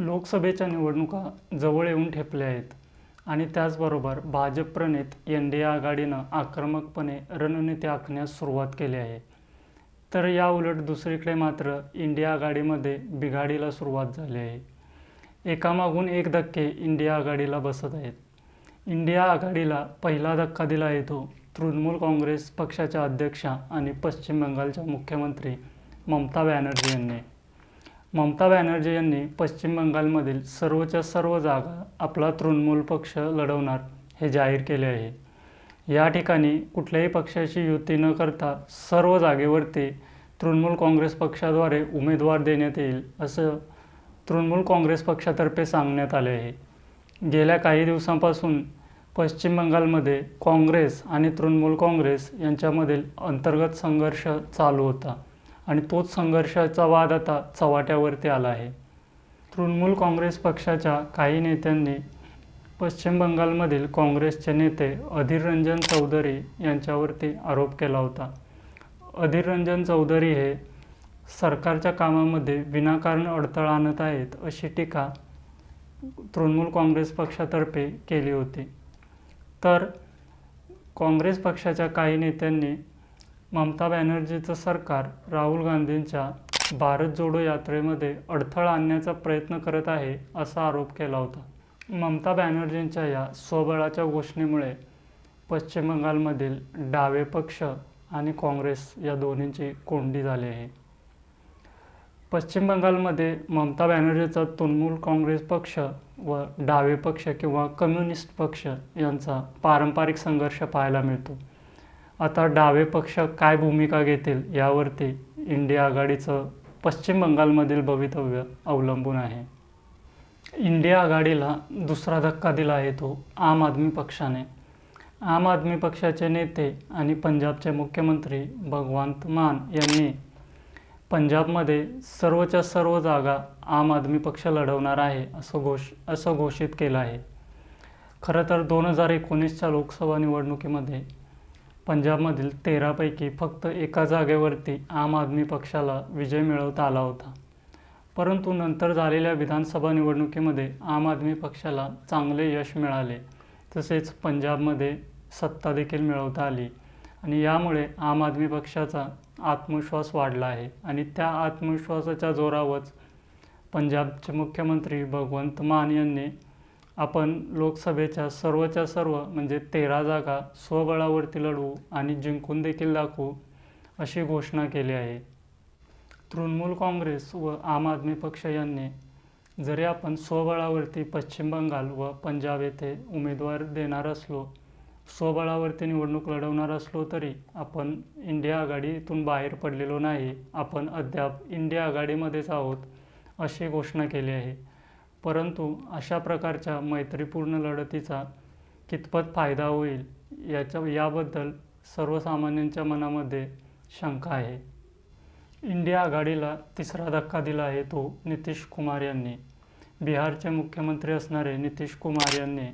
लोकसभेच्या निवडणुका जवळ येऊन ठेपल्या आहेत. आणि त्याचबरोबर भाजप प्रणित एन डी ए आघाडीनं आक्रमकपणे रणनीती आखण्यास सुरुवात केली आहे. तर या उलट दुसरीकडे मात्र इंडिया आघाडीमध्ये बिघाडीला सुरुवात झाली आहे. एकामागून एक धक्के इंडिया आघाडीला बसत आहेत. इंडिया आघाडीला पहिला धक्का दिला येतो तृणमूल काँग्रेस पक्षाच्या अध्यक्षा आणि पश्चिम बंगालच्या मुख्यमंत्री ममता बॅनर्जी यांनी. ममता बॅनर्जी यांनी पश्चिम बंगालमधील सर्वच्या सर्व जागा आपला तृणमूल पक्ष लढवणार हे जाहीर केले आहे. या ठिकाणी कुठल्याही पक्षाची युती न करता सर्व जागेवरती तृणमूल काँग्रेस पक्षाद्वारे उमेदवार देण्यात येईल असं तृणमूल काँग्रेस पक्षातर्फे सांगण्यात आले आहे. गेल्या काही दिवसांपासून पश्चिम बंगालमध्ये काँग्रेस आणि तृणमूल काँग्रेस यांच्यामधील अंतर्गत संघर्ष चालू होता. आणि तोच संघर्षाचा वाद आता चव्हाट्यावरती आला आहे. तृणमूल काँग्रेस पक्षाच्या काही नेत्यांनी पश्चिम बंगालमधील काँग्रेसचे नेते अधीर रंजन चौधरी यांच्यावरती आरोप केला होता. अधीर रंजन चौधरी हे सरकारच्या कामामध्ये विनाकारण अडथळा आणत आहेत अशी टीका तृणमूल काँग्रेस पक्षातर्फे केली होती. तर काँग्रेस पक्षाच्या काही नेत्यांनी ममता बॅनर्जीचं सरकार राहुल गांधींच्या भारत जोडो यात्रेमध्ये अडथळा आणण्याचा प्रयत्न करत आहे असा आरोप केला होता. ममता बॅनर्जींच्या या स्वबळाच्या घोषणेमुळे पश्चिम बंगालमधील डावे पक्ष आणि काँग्रेस या दोन्हींची कोंडी झाली आहे. पश्चिम बंगालमध्ये ममता बॅनर्जीचा तृणमूल काँग्रेस पक्ष व डावे पक्ष किंवा कम्युनिस्ट पक्ष यांचा पारंपरिक संघर्ष पाहायला मिळतो. आता डावे पक्ष काय भूमिका घेतील यावरती इंडिया आघाडीचं पश्चिम बंगालमधील भवितव्य अवलंबून आहे. इंडिया आघाडीला दुसरा धक्का दिला आहे तो आम आदमी पक्षाने. आम आदमी पक्षाचे नेते आणि पंजाबचे मुख्यमंत्री भगवंत मान यांनी पंजाबमध्ये सर्वच्या सर्व जागा आम आदमी पक्ष लढवणार आहे असं घोष असं घोषित केलं आहे. खरं तर दोन हजार एकोणीसच्या लोकसभा निवडणुकीमध्ये पंजाबमधील तेरापैकी फक्त एका जागेवरती आम आदमी पक्षाला विजय मिळवता आला होता. परंतु नंतर झालेल्या विधानसभा निवडणुकीमध्ये आम आदमी पक्षाला चांगले यश मिळाले तसेच पंजाबमध्ये सत्ता देखील मिळवता आली आणि यामुळे आम आदमी पक्षाचा आत्मविश्वास वाढला आहे आणि त्या आत्मविश्वासाच्या जोरावरच पंजाबचे मुख्यमंत्री भगवंत मान यांनी आपण लोकसभेच्या सर्वच्या सर्व म्हणजे तेरा जागा स्वबळावरती लढवू आणि जिंकून देखील दाखवू अशी घोषणा केली आहे. तृणमूल काँग्रेस व आम आदमी पक्ष यांनी जरी आपण स्वबळावरती पश्चिम बंगाल व पंजाब येथे उमेदवार देणार असलो स्वबळावरती निवडणूक लढवणार असलो तरी आपण इंडिया आघाडीतून बाहेर पडलेलो नाही. आपण अद्याप इंडिया आघाडीमध्येच आहोत अशी घोषणा केली आहे. परंतु अशा प्रकारच्या मैत्रीपूर्ण लढतीचा कितपत फायदा होईल याच्या याबद्दल सर्वसामान्यांच्या मनामध्ये शंका आहे. इंडिया आघाडीला तिसरा धक्का दिला आहे तो नितीश कुमार यांनी. बिहारचे मुख्यमंत्री असणारे नितीश कुमार यांनी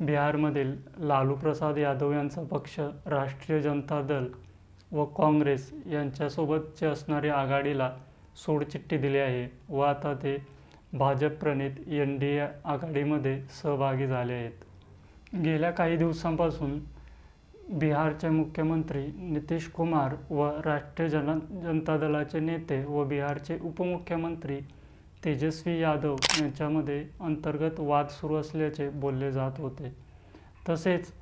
बिहारमधील लालू प्रसाद यादव यांचा पक्ष राष्ट्रीय जनता दल व काँग्रेस यांच्यासोबतचे असणारी आघाडीला सोडचिठ्ठी दिली आहे व आता ते भाजप प्रणित एन डी ए आघाडीमध्ये सहभागी झाले आहेत. गेल्या काही दिवसांपासून बिहारचे मुख्यमंत्री नितीश कुमार व राष्ट्रीय जन जनता दलाचे नेते व बिहारचे उपमुख्यमंत्री तेजस्वी यादव यांच्यामध्ये अंतर्गत वाद सुरू असल्याचे बोलले जात होते. तसेच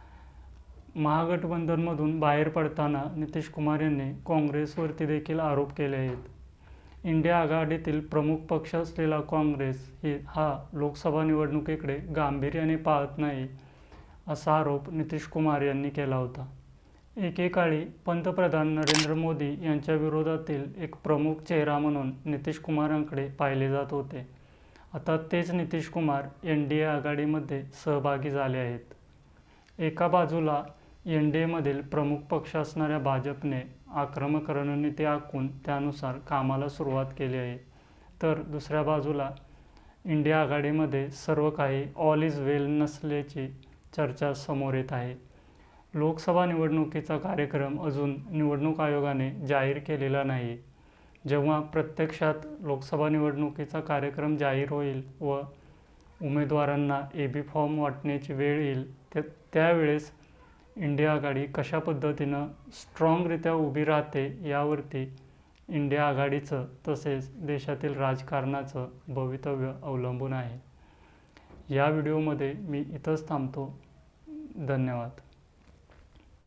महागठबंधनमधून बाहेर पडताना नितीश कुमार यांनी काँग्रेसवरती देखील आरोप केले आहेत. इंडिया आघाडीतील प्रमुख पक्ष असलेला काँग्रेस ही हा लोकसभा निवडणुकीकडे गांभीर्याने पाहत नाही असा आरोप नितीश कुमार यांनी केला होता. एकेकाळी पंतप्रधान नरेंद्र मोदी यांच्या विरोधातील एक प्रमुख चेहरा म्हणून नितीश कुमारांकडे पाहिले जात होते. आता तेच Nitish Kumar N D A आघाडीमध्ये सहभागी झाले आहेत. एका बाजूला एन डी एमधील प्रमुख पक्ष असणाऱ्या भाजपने आक्रमक रणनीती आखून त्यानुसार कामाला सुरुवात केली आहे. तर दुसऱ्या बाजूला इंडिया आघाडीमध्ये सर्व काही ऑल इज वेल नसल्याची चर्चा समोर येत आहे. लोकसभा निवडणुकीचा कार्यक्रम अजून निवडणूक आयोगाने जाहीर केलेला नाही. जेव्हा प्रत्यक्षात लोकसभा निवडणुकीचा कार्यक्रम जाहीर होईल व उमेदवारांना ए बी फॉर्म वाटण्याची वेळ येईल त्या त्यावेळेस इंडिया आघाडी कशा पद्धतीनं स्ट्रॉंगरित्या उभी राहते यावरती इंडिया आघाडीचं तसेच देशातील राजकारणाचं भवितव्य अवलंबून आहे. या व्हिडिओमध्ये मी इथंच थांबतो. धन्यवाद.